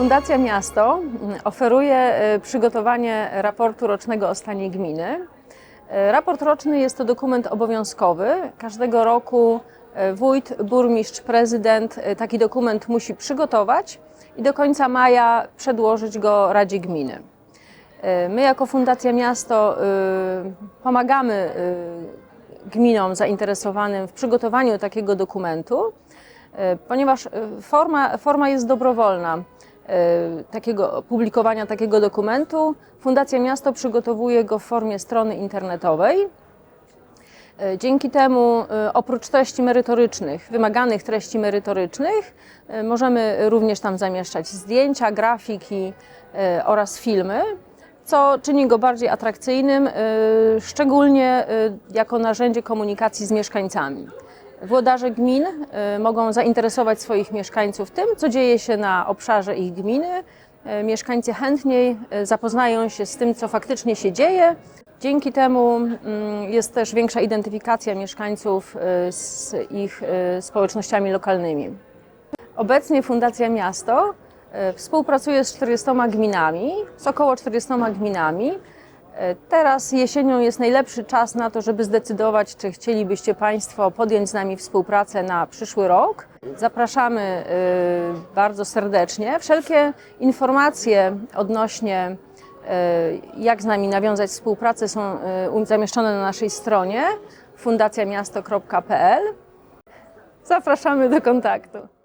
Fundacja Miasto oferuje e, przygotowanie raportu rocznego o stanie gminy. E, Raport roczny jest to dokument obowiązkowy. Każdego roku e, wójt, burmistrz, prezydent taki dokument musi przygotować i do końca maja przedłożyć go Radzie Gminy. My jako Fundacja Miasto pomagamy gminom zainteresowanym w przygotowaniu takiego dokumentu, ponieważ e, forma, forma jest dobrowolna e, takiego publikowania takiego dokumentu. Fundacja Miasto przygotowuje go w formie strony internetowej. E, Dzięki temu, e, oprócz treści merytorycznych, wymaganych treści merytorycznych, e, możemy również tam zamieszczać zdjęcia, grafiki e, oraz filmy, co czyni go bardziej atrakcyjnym, e, szczególnie e, jako narzędzie komunikacji z mieszkańcami. Włodarze gmin e, mogą zainteresować swoich mieszkańców tym, co dzieje się na obszarze ich gminy. E, Mieszkańcy chętniej e, zapoznają się z tym, co faktycznie się dzieje. Dzięki temu mm, jest też większa identyfikacja mieszkańców z ich społecznościami lokalnymi. Obecnie Fundacja Miasto współpracuje z 40 gminami, z około 40 gminami. E, Teraz jesienią jest najlepszy czas na to, żeby zdecydować, czy chcielibyście Państwo podjąć z nami współpracę na przyszły rok. Zapraszamy e, bardzo serdecznie. Wszelkie informacje odnośnie e, jak z nami nawiązać współpracę są zamieszczone na naszej stronie fundacjamiasto.pl. Zapraszamy do kontaktu.